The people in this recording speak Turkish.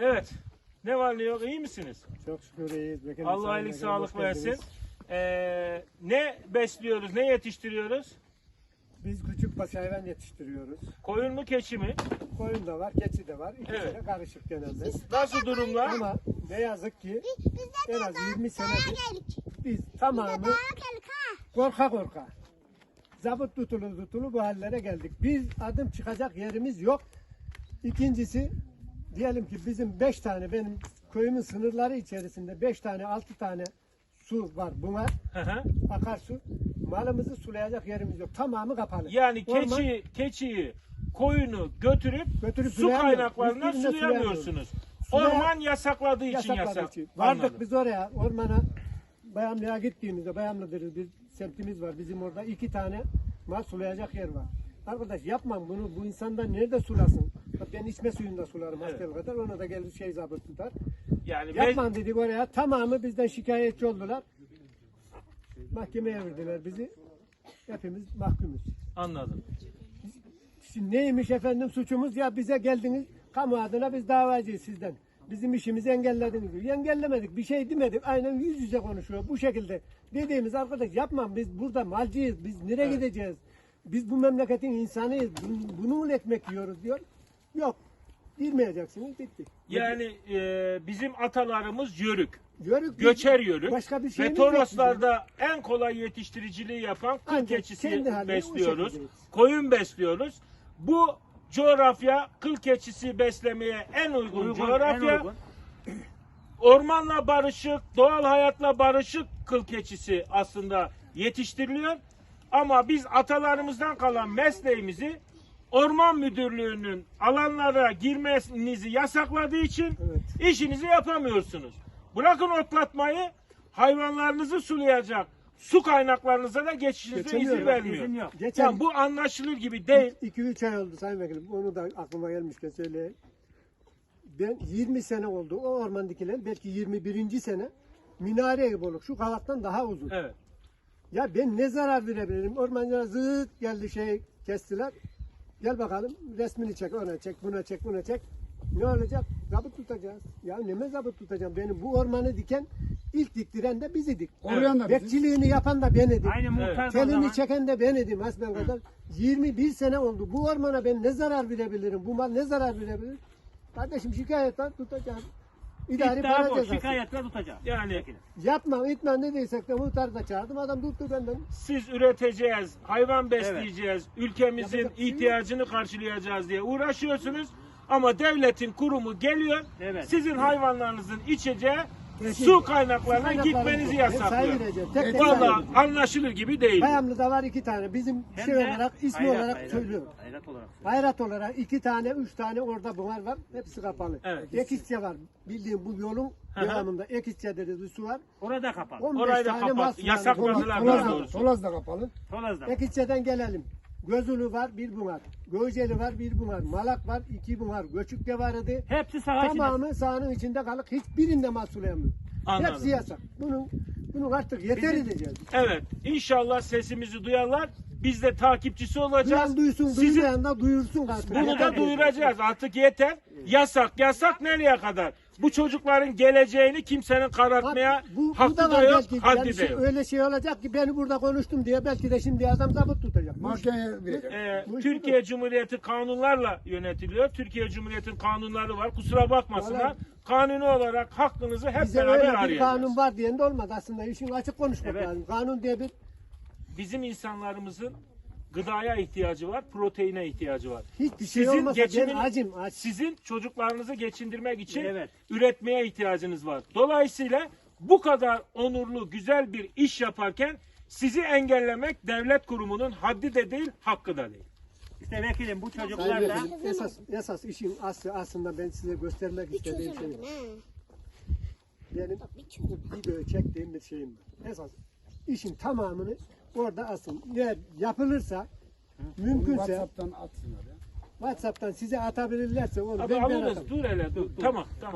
Evet. Ne var ne yok iyi misiniz? Çok şükür iyiyiz. Allah iyilik sağlık versin. Ee, ne besliyoruz, ne yetiştiriyoruz? Biz küçük baş hayvan yetiştiriyoruz. Koyun mu keçi mi? Koyun da var, keçi de var. İkisi Evet. de karışık genelde. Nasıl durumlar? Ama ne yazık ki en az 20 senedir geldik. biz tamamı korka korka. Zabıt tutulu tutulu bu hallere geldik. Biz adım çıkacak yerimiz yok. İkincisi diyelim ki bizim 5 tane benim köyümün sınırları içerisinde 5 tane 6 tane su var buna akarsu. Malımızı sulayacak yerimiz yok. Tamamı kapalı. yani keçi, keçiyi, koyunu götürüp, Götürüp su sulayamıyoruz. kaynaklarından Hiçbirinde sulayamıyorsunuz. Sulaya- Orman yasakladığı için yasakladığı yasak. için. Vardık Anladım. biz oraya ormana Bayamlı'ya gittiğimizde Bayamlı'dır bir semtimiz var. Bizim orada iki tane mal sulayacak yer var. Arkadaş yapmam bunu. Bu insanlar nerede sulasın? Ben içme suyunda sularım Evet. hasbel kadar. Ona da gelir şey zabıt tutar. Yani ben- Yapmam dedik oraya. Tamamı bizden şikayetçi oldular. Mahkemeye verdiler bizi. Hepimiz mahkumuz. anladım. Şimdi neymiş efendim suçumuz ya bize geldiniz kamu adına biz davacıyız sizden. Bizim işimizi engellediniz diyor. Engellemedik bir şey demedik. Aynen yüz yüze konuşuyor bu şekilde. Dediğimiz arkadaş yapmam biz burada malcıyız. Biz nereye Evet. gideceğiz? Biz bu memleketin insanıyız. Bunun- Bunun ekmek yiyoruz diyor. Yok. Girmeyeceksiniz bitti. Yani e, bizim atalarımız yörük. Yörük Göçer yörük. Başka bir Ve şeyimiz yok Toroslarda en kolay yetiştiriciliği yapan kıl Ancak keçisi kendi halinde o besliyoruz. Koyun besliyoruz. Bu coğrafya kıl keçisi beslemeye en uygun, Uygun, coğrafya. en uygun. Ormanla barışık, doğal hayatla barışık kıl keçisi aslında yetiştiriliyor. Ama biz atalarımızdan kalan mesleğimizi Orman Müdürlüğü'nün alanlara girmenizi yasakladığı için Evet. işinizi yapamıyorsunuz. Bırakın otlatmayı, hayvanlarınızı sulayacak su kaynaklarınıza da geçişinize izin vermiyor. izin yok. Geçen Yani bu anlaşılır gibi değil. 2-3 ay oldu Sayın Vekilim. Onu da aklıma gelmişken söyleyeyim. Ben 20 sene oldu. O orman dikilen belki 21. sene minare gibi olur. Şu kavaktan daha uzun. Evet. Ya ben ne zarar verebilirim? Ormancılar zıt geldi şey kestiler. Gel bakalım resmini çek, ona çek, buna çek, buna çek. Ne olacak? Zabıt tutacağız. Ya neme zabıt tutacağım? Benim bu ormanı diken ilk diktiren de biz idik. Koruyan da. Bekçiliğini yapan da ben idim. Aynı muhtar da o Telini zaman. çeken de ben idim hasbel kadar. 21 sene oldu. Bu ormana ben ne zarar verebilirim? Bu mal ne zarar verebilir? Kardeşim şikayet var tutacağım. İdari İddia para bu. cezası. Şikayetle tutacağız. Yani Yapma etme ne diysek de muhtarı da çağırdım. Adam tuttu benden. siz üreteceğiz, hayvan besleyeceğiz, ülkemizin Yapacak bir şey yok. ihtiyacını karşılayacağız diye uğraşıyorsunuz. Ama devletin kurumu geliyor, Evet. sizin hayvanlarınızın içeceği su kaynaklarına gitmenizi yasaklıyor. sayıvereceğim, tek tek Valla anlaşılır gibi değil. Bayamlı'da var iki tane. Bizim Hem şey de olarak, ismi hayrat, olarak hayrat, söylüyorum. Hayrat olarak. Hayrat olarak iki tane, üç tane orada bunlar var. Hepsi kapalı. Evet. Ekisçe var. Bildiğim bu yolun devamında Ekisçe dediği bir su var. Orada kapalı. 15 Orayı da var. yasakladılar Tolaz- Tolaz- doğrusu. Tolaz da kapalı. Ekisçe'den gelelim. Gözülü var, bir bunar. Göceli var, bir bunar. Malak var, iki bunar. Göçükte vardı. Hepsi saha içinde. Tamamı sahanın içinde kalıp hiçbirinde mahsulayamıyor. Anladım. Hepsi yasak. Bunun, bunun artık yeter edeceğiz. Evet, inşallah sesimizi duyarlar. Biz de takipçisi olacağız. Duyan duysun, Sizin duymayan da duyursun artık. Bunu da duyuracağız. Artık yeter. Yasak, yasak nereye kadar? Bu çocukların geleceğini kimsenin karartmaya Bak, bu, bu hakkı da da yok, belki. haddi Yani de şey- yok. öyle şey olacak ki beni burada konuştum diye belki de şimdi adam zabıt tutacak. Mahkemeye verecek. Ee, Bu Türkiye Cumhuriyeti kanunlarla yönetiliyor. Türkiye Cumhuriyeti'nin kanunları var. Kusura bakmasınlar. Vallahi- Kanuni olarak hakkınızı hep Bize beraber öyle bir arayacağız. kanun var diyen de olmadı aslında. İşin açık konuşmak Evet. lazım. Kanun diye bir Bizim insanlarımızın gıdaya ihtiyacı var, proteine ihtiyacı var. hiçbir şey Sizin olmasa ben acım aç. Sizin çocuklarınızı geçindirmek için Evet. üretmeye ihtiyacınız var. Dolayısıyla bu kadar onurlu, güzel bir iş yaparken sizi engellemek devlet kurumunun haddi de değil, hakkı da değil. İşte vekilim bu Sayın çocuklarla Vekilim, esas, esas işin aslı aslında ben size göstermek Bir istediğim şey var. ha. Benim Bir çözüm. videoyu çektiğim bir şeyim var. Esas işin tamamını orada asın. Eğer yapılırsa mümkünse WhatsApp'tan atsınlar ya. WhatsApp'tan size atabilirlerse onu Abi ben, ben alırız, atarım. dur hele dur. Tamam, tamam.